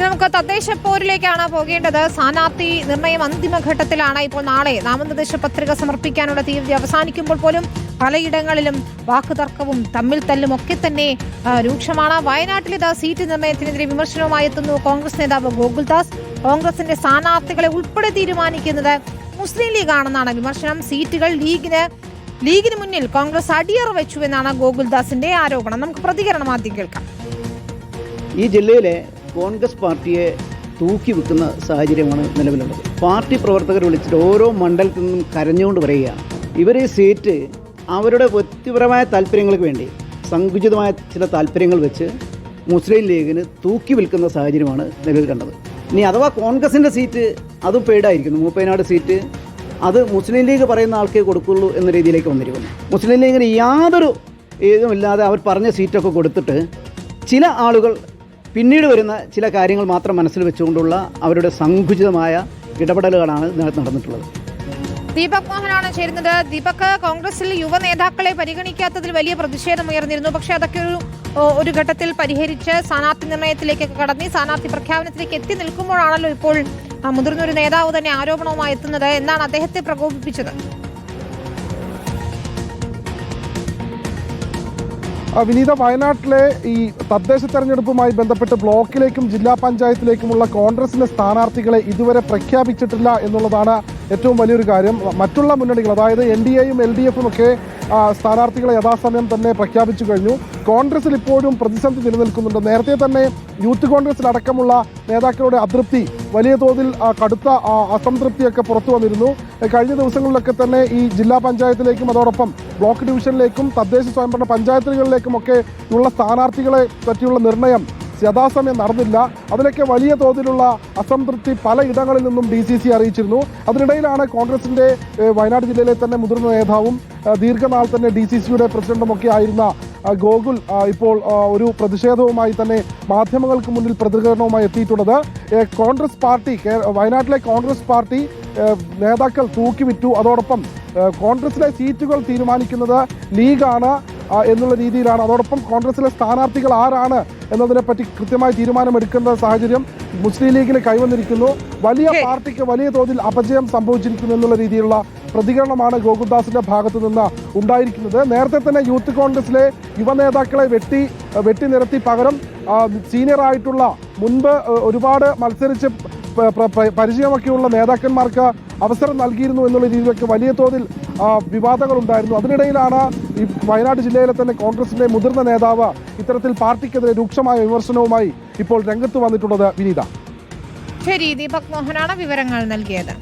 നമുക്ക് തദ്ദേശ പോരിലേക്കാണ് പോകേണ്ടത്. സ്ഥാനാർത്ഥി നിർണയം അന്തിമഘട്ടത്തിലാണ് ഇപ്പോൾ നാളെ. നാമനിർദ്ദേശ പത്രിക സമർപ്പിക്കാനുള്ള തീയതി അവസാനിക്കുമ്പോൾ പോലും പലയിടങ്ങളിലും വാക്കുതർക്കവും തമ്മിൽ തല്ലും ഒക്കെ തന്നെ രൂക്ഷമാണ്. വയനാട്ടിലിത് സീറ്റ് നിർണയത്തിനെതിരെ വിമർശനവുമായി എത്തുന്നു കോൺഗ്രസ് നേതാവ് ഗോകുൽദാസ്. കോൺഗ്രസിന്റെ സ്ഥാനാർത്ഥികളെ ഉൾപ്പെടെ തീരുമാനിക്കുന്നത് മുസ്ലിം ലീഗ് ആണെന്നാണ് വിമർശനം. സീറ്റുകൾ ലീഗിന് ലീഗിന് മുന്നിൽ കോൺഗ്രസ് അടിയറ വെച്ചു എന്നാണ് ഗോകുൽദാസിന്റെ ആരോപണം. നമുക്ക് പ്രതികരണം ആദ്യം കേൾക്കാം. ഈ ജില്ലയിലെ കോൺഗ്രസ് പാർട്ടിയെ തൂക്കി വെക്കുന്ന സാഹചര്യമാണ് നിലവിലുള്ളത്. പാർട്ടി പ്രവർത്തകർ വിളിച്ചിട്ട് ഓരോ മണ്ഡലത്തിൽ നിന്നും കരഞ്ഞുകൊണ്ട് പറയുകയാണ് ഇവർ സീറ്റ് അവരുടെ വ്യക്തിപരമായ താല്പര്യങ്ങൾക്ക് വേണ്ടി സങ്കുചിതമായ ചില താല്പര്യങ്ങൾ വെച്ച് മുസ്ലിം ലീഗിന് തൂക്കി വിൽക്കുന്ന സാഹചര്യമാണ് നിലവിൽ കണ്ടത്. ഇനി അഥവാ കോൺഗ്രസിന്റെ സീറ്റ് അതും പെയ്ഡായിരിക്കുന്നു. മൂപ്പയനാട് സീറ്റ് അത് മുസ്ലിം ലീഗ് പറയുന്ന ആൾക്കേ കൊടുക്കുള്ളൂ എന്ന രീതിയിലേക്ക് വന്നിരിക്കുന്നു. മുസ്ലിം ലീഗിന് യാതൊരു ഇതുമില്ലാതെ അവർ പറഞ്ഞ സീറ്റൊക്കെ കൊടുത്തിട്ട് ചില ആളുകൾ പിന്നീട് വരുന്ന ചില കാര്യങ്ങൾ മാത്രം മനസ്സിൽ വെച്ചുകൊണ്ടുള്ള അവരുടെ സങ്കുചിതമായ ഇടപെടലുകളാണ് ഇതിനകത്ത് നടന്നിട്ടുള്ളത്. ദീപക് മോഹനാണ് ചേരുന്നത്. ദീപക് കോൺഗ്രസിൽ യുവ നേതാക്കളെ പരിഗണിക്കാത്തതിൽ വലിയ പ്രതിഷേധം ഉയർന്നിരുന്നു. പക്ഷെ അതൊക്കെ ഒരു ഒരു ഘട്ടത്തിൽ പരിഹരിച്ച് സ്ഥാനാർത്ഥി നിർണയത്തിലേക്കൊക്കെ കടന്നി സ്ഥാനാർത്ഥി പ്രഖ്യാപനത്തിലേക്ക് എത്തി നിൽക്കുമ്പോഴാണല്ലോ ഇപ്പോൾ മുതിർന്നൊരു നേതാവ് തന്നെ ആരോപണവുമായി എത്തുന്നത്. എന്നാണ് അദ്ദേഹത്തെ പ്രകോപിപ്പിച്ചത്. വിനീത വയനാട്ടിലെ ഈ തദ്ദേശ തെരഞ്ഞെടുപ്പുമായി ബന്ധപ്പെട്ട് ബ്ലോക്കിലേക്കും ജില്ലാ പഞ്ചായത്തിലേക്കുമുള്ള കോൺഗ്രസിന്റെ സ്ഥാനാർത്ഥികളെ ഇതുവരെ പ്രഖ്യാപിച്ചിട്ടില്ല എന്നുള്ളതാണ് ഏറ്റവും വലിയൊരു കാര്യം. മറ്റുള്ള മുന്നണികൾ അതായത് എൻ ഡി എയും എൽ ഡി എഫും ഒക്കെ സ്ഥാനാർത്ഥികളെ യഥാസമയം തന്നെ പ്രഖ്യാപിച്ചു കഴിഞ്ഞു. കോൺഗ്രസിൽ ഇപ്പോഴും പ്രതിസന്ധി നിലനിൽക്കുന്നുണ്ട്. നേരത്തെ തന്നെ യൂത്ത് കോൺഗ്രസിലടക്കമുള്ള നേതാക്കളുടെ അതൃപ്തി വലിയ തോതിൽ കടുത്ത അസംതൃപ്തിയൊക്കെ പുറത്തു വന്നിരുന്നു. കഴിഞ്ഞ ദിവസങ്ങളിലൊക്കെ തന്നെ ഈ ജില്ലാ പഞ്ചായത്തിലേക്കും അതോടൊപ്പം ബ്ലോക്ക് ഡിവിഷനിലേക്കും തദ്ദേശ സ്വയംഭരണ പഞ്ചായത്തുകളിലേക്കും ഒക്കെ ഉള്ള സ്ഥാനാർത്ഥികളെ പറ്റിയുള്ള നിർണയം യഥാസമയം നടന്നില്ല. അതിലൊക്കെ വലിയ തോതിലുള്ള അസംതൃപ്തി പലയിടങ്ങളിൽ നിന്നും ഡി സി സി അറിയിച്ചിരുന്നു. അതിനിടയിലാണ് കോൺഗ്രസിന്റെ വയനാട് ജില്ലയിലെ തന്നെ മുതിർന്ന നേതാവും ദീർഘനാൾ തന്നെ ഡി സി സിയുടെ പ്രസിഡന്റും ഒക്കെ ആയിരുന്ന ഗോകുൽ ഇപ്പോൾ ഒരു പ്രതിഷേധവുമായി തന്നെ മാധ്യമങ്ങൾക്ക് മുന്നിൽ പ്രതികരണവുമായി എത്തിയിട്ടുള്ളത്. കോൺഗ്രസ് പാർട്ടി വയനാട്ടിലെ കോൺഗ്രസ് പാർട്ടി നേതാക്കൾ തൂക്കിവിറ്റു. അതോടൊപ്പം കോൺഗ്രസിലെ സീറ്റുകൾ തീരുമാനിക്കുന്നത് ലീഗാണ് എന്നുള്ള രീതിയിലാണ്. അതോടൊപ്പം കോൺഗ്രസിലെ സ്ഥാനാർത്ഥികൾ ആരാണ് എന്നതിനെപ്പറ്റി കൃത്യമായി തീരുമാനമെടുക്കേണ്ട സാഹചര്യം മുസ്ലിം ലീഗിന് കൈവന്നിരിക്കുന്നു. വലിയ പാർട്ടിക്ക് വലിയ തോതിൽ അപജയം സംഭവിച്ചിരിക്കുന്നു എന്നുള്ള രീതിയിലുള്ള പ്രതികരണമാണ് ഗോകുൽദാസിന്റെ ഭാഗത്തു നിന്ന് ഉണ്ടായിരിക്കുന്നത്. നേരത്തെ തന്നെ യൂത്ത് കോൺഗ്രസിലെ യുവ നേതാക്കളെ വെട്ടി വെട്ടി നിരത്തി പകരം സീനിയറായിട്ടുള്ള സീനിയർ ആയിട്ടുള്ള മുൻപ് ഒരുപാട് മത്സരിച്ച് പരിചയമൊക്കെയുള്ള നേതാക്കന്മാർക്ക് അവസരം നൽകിയിരുന്നു എന്നുള്ള രീതിയിലൊക്കെ വലിയ തോതിൽ വിവാദങ്ങളുണ്ടായിരുന്നു. അതിനിടയിലാണ് ഈ വയനാട് ജില്ലയിലെ തന്നെ കോൺഗ്രസിന്റെ മുതിർന്ന നേതാവ് ഇത്തരത്തിൽ പാർട്ടിക്കെതിരെ രൂക്ഷമായ വിമർശനവുമായി ഇപ്പോൾ രംഗത്ത് വന്നിട്ടുള്ളത് വിനീത. ശരി ദീപക് മോഹനാണ് വിവരങ്ങൾ നൽകിയത്.